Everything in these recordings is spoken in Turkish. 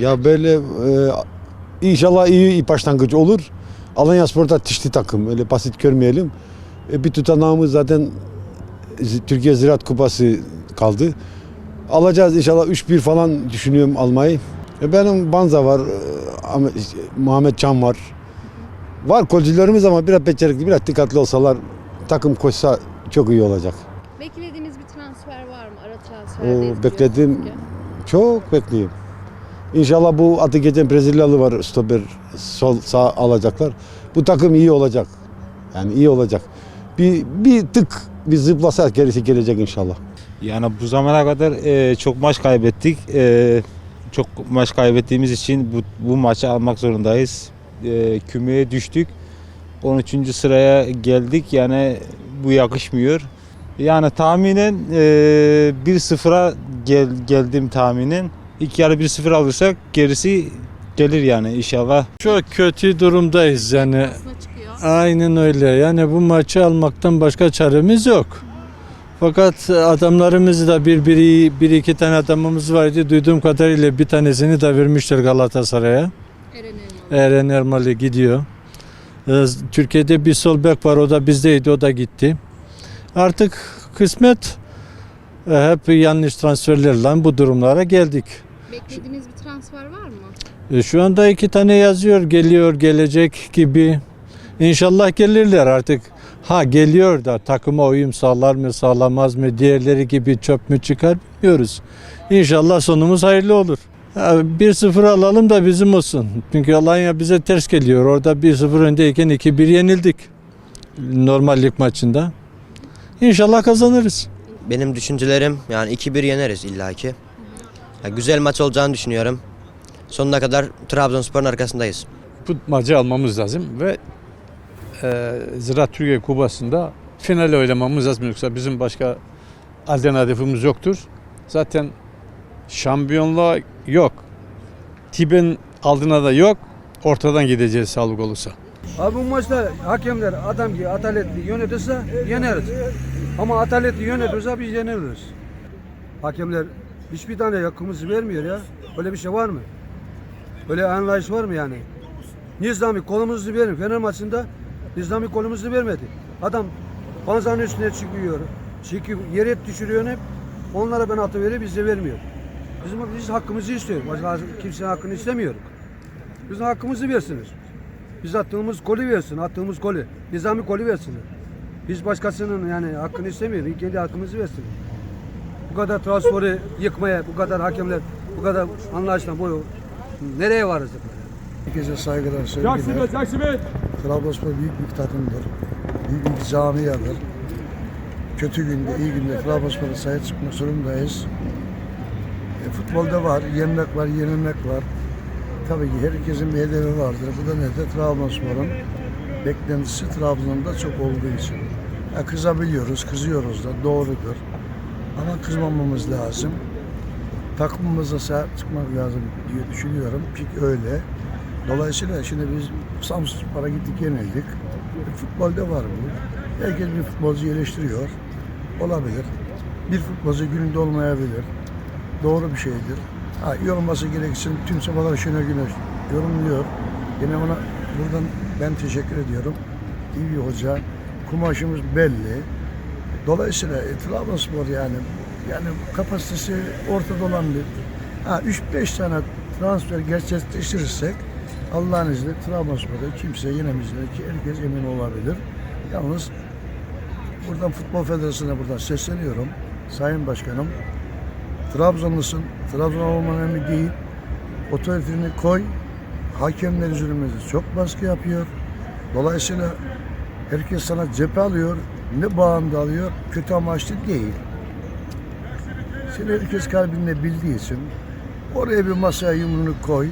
Ya böyle e, inşallah iyi başlangıç olur. Alanya Spor'da tişli takım. Öyle basit görmeyelim. E, bir tutanağımız zaten Türkiye Ziraat Kupası kaldı. Alacağız inşallah 3-1 falan düşünüyorum almayı. E, benim Banza var, e, Muhammed Can var. Var golcülerimiz ama biraz becerikli, biraz dikkatli olsalar takım koşsa çok iyi olacak. Beklediğiniz bir transfer var mı? Ara transfer O de beklediğim çok bekliyorum. İnşallah bu adı geçen Brezilyalı var stoper sol sağ alacaklar. Bu takım iyi olacak. Yani iyi olacak. Bir bir tık bir zıplasa gerisi gelecek inşallah. Yani bu zamana kadar e, çok maç kaybettik. E, çok maç kaybettiğimiz için bu, bu maçı almak zorundayız. E, kümeye düştük. 13. sıraya geldik. Yani bu yakışmıyor. Yani tahminen e, 1-0'a gel, geldim tahminen. İlk yarı 1-0 alırsak gerisi gelir yani inşallah. Çok kötü durumdayız yani. Aynen öyle. Yani bu maçı almaktan başka çaremiz yok. Fakat adamlarımız da bir, biri, bir iki tane adamımız vardı. Duyduğum kadarıyla bir tanesini de vermişler Galatasaray'a. Eren Ermali gidiyor. Ee, Türkiye'de bir sol bek var. O da bizdeydi. O da gitti. Artık kısmet hep yanlış transferlerle bu durumlara geldik. Beklediğiniz bir transfer var mı? E, Şu anda iki tane yazıyor, geliyor, gelecek gibi. İnşallah gelirler artık. Ha geliyor da takıma uyum sağlar mı, sağlamaz mı, diğerleri gibi çöp mü çıkar bilmiyoruz. İnşallah sonumuz hayırlı olur. Ha, 1-0 alalım da bizim olsun. Çünkü Alanya bize ters geliyor. Orada 1-0 öndeyken 2-1 yenildik. Normal lig maçında. İnşallah kazanırız. Benim düşüncelerim yani 2-1 yeneriz illaki. Ya güzel maç olacağını düşünüyorum. Sonuna kadar Trabzonspor'un arkasındayız. bu maçı almamız lazım ve e, Ziraat Türkiye Kupası'nda finale oynamamız lazım yoksa bizim başka alternatifimiz yoktur. Zaten şampiyonluğa yok. Tibin aldığına da yok. Ortadan gideceğiz sağlık olursa. Abi bu maçta hakemler adam gibi adaletli yönetirse yeneriz. Ama adaletli yönetirse biz yeniliriz. Hakemler hiçbir tane yakımızı vermiyor ya. Öyle bir şey var mı? Öyle anlayış var mı yani? Nizami kolumuzu verin. Fener maçında Nizami kolumuzu vermedi. Adam panzanın üstüne çıkıyor. Çıkıyor, yere düşürüyor hep. Onlara ben atı veriyor, bize vermiyor. Bizim biz hakkımızı istiyoruz. Başka kimsenin hakkını istemiyoruz. Bizim hakkımızı versinler. Biz attığımız golü versin, attığımız golü. Nizami golü versinler. Biz başkasının yani hakkını istemiyoruz. Kendi hakkımızı versin. Bu kadar transferi yıkmaya, bu kadar hakemler, bu kadar anlayışla bu nereye varız? Herkese saygılar, sevgiler. Trabzonspor büyük bir takımdır. Büyük bir camiadır. Kötü günde, iyi günde Trabzonspor'a sahip çıkmak zorundayız. E, futbolda var, yenmek var, yenilmek var. Tabii ki herkesin bir hedefi vardır. Bu da nedir? Trabzonspor'un beklentisi Trabzon'da çok olduğu için. Ya kızabiliyoruz, kızıyoruz da doğrudur. Ama kızmamamız lazım. Takımımıza sahip çıkmak lazım diye düşünüyorum. Çünkü öyle. Dolayısıyla şimdi biz Samsunspor'a gittik yenildik. E, futbolda var bu. Herkes bir futbolcu eleştiriyor. Olabilir. Bir futbolcu gününde olmayabilir. Doğru bir şeydir. Ha, iyi gerekirse tüm sabahlar Şener Güneş yorumluyor. Yine ona buradan ben teşekkür ediyorum. İyi bir hoca. Kumaşımız belli. Dolayısıyla e, Trabzonspor yani yani kapasitesi ortada olan bir ha 3-5 tane transfer gerçekleştirirsek Allah'ın izniyle Trabzonspor'da kimse yenemeyecek ki herkes emin olabilir. Yalnız buradan Futbol Federasyonu'na buradan sesleniyorum. Sayın Başkanım Trabzonlusun. Trabzon olman önemli değil. Otoritini koy. Hakemler üzerimize çok baskı yapıyor. Dolayısıyla herkes sana cephe alıyor. Ne bağımda alıyor? Kötü amaçlı değil. Seni herkes kalbinde bildiği için oraya bir masaya yumruğunu koy.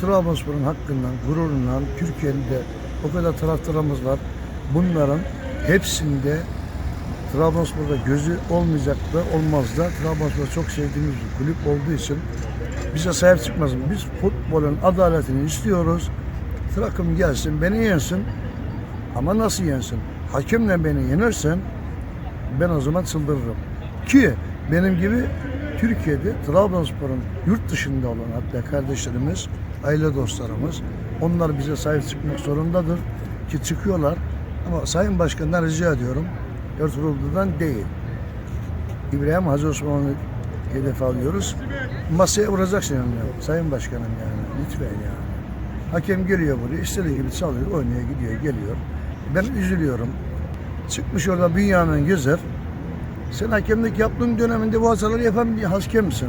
Trabzonspor'un hakkından, gururundan, Türkiye'nin de o kadar taraftarımız var. Bunların hepsinde Trabzonspor'da gözü olmayacak da olmaz da Trabzonspor çok sevdiğimiz bir kulüp olduğu için bize sahip çıkmaz. Biz futbolun adaletini istiyoruz. Takım gelsin, beni yensin. Ama nasıl yensin? Hakemle beni yenersen ben o zaman çıldırırım. Ki benim gibi Türkiye'de Trabzonspor'un yurt dışında olan hatta kardeşlerimiz, aile dostlarımız onlar bize sahip çıkmak zorundadır ki çıkıyorlar. Ama Sayın Başkan'dan rica ediyorum Ertuğrul'dan değil. İbrahim Hacı Osman'ı hedef alıyoruz. Masaya vuracaksın yani. Sayın Başkanım yani. Lütfen yani. Hakem geliyor buraya istediği gibi çalıyor, oynuyor, gidiyor, geliyor. Ben üzülüyorum. Çıkmış orada Bünyamin Gezer. Sen hakemlik yaptığın döneminde bu hataları yapan bir hakemsin.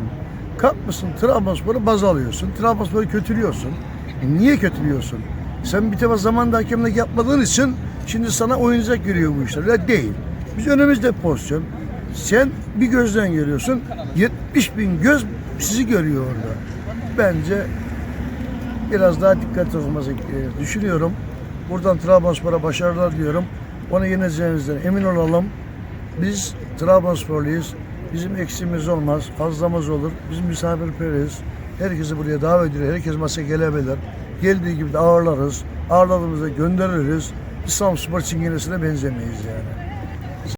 Kalkmışsın Trabzonspor'u baz alıyorsun. Trabzonspor'u kötülüyorsun. E niye kötülüyorsun? Sen bir defa zamanda hakemlik yapmadığın için şimdi sana oyuncak giriyor bu işler. Öyle değil. Biz önümüzde pozisyon. Sen bir gözden görüyorsun. 70 bin göz sizi görüyor orada. Bence biraz daha dikkatli olması gerektiğini düşünüyorum. Buradan Trabzonspor'a başarılar diyorum. Onu yeneceğimizden emin olalım. Biz Trabzonsporluyuz. Bizim eksiğimiz olmaz, fazlamız olur. Biz misafirperiz. Herkesi buraya davet ediyor. Herkes masaya gelebilir. Geldiği gibi de ağırlarız. Ağırladığımızda göndeririz. Biz Samspor çingenesine benzemeyiz yani.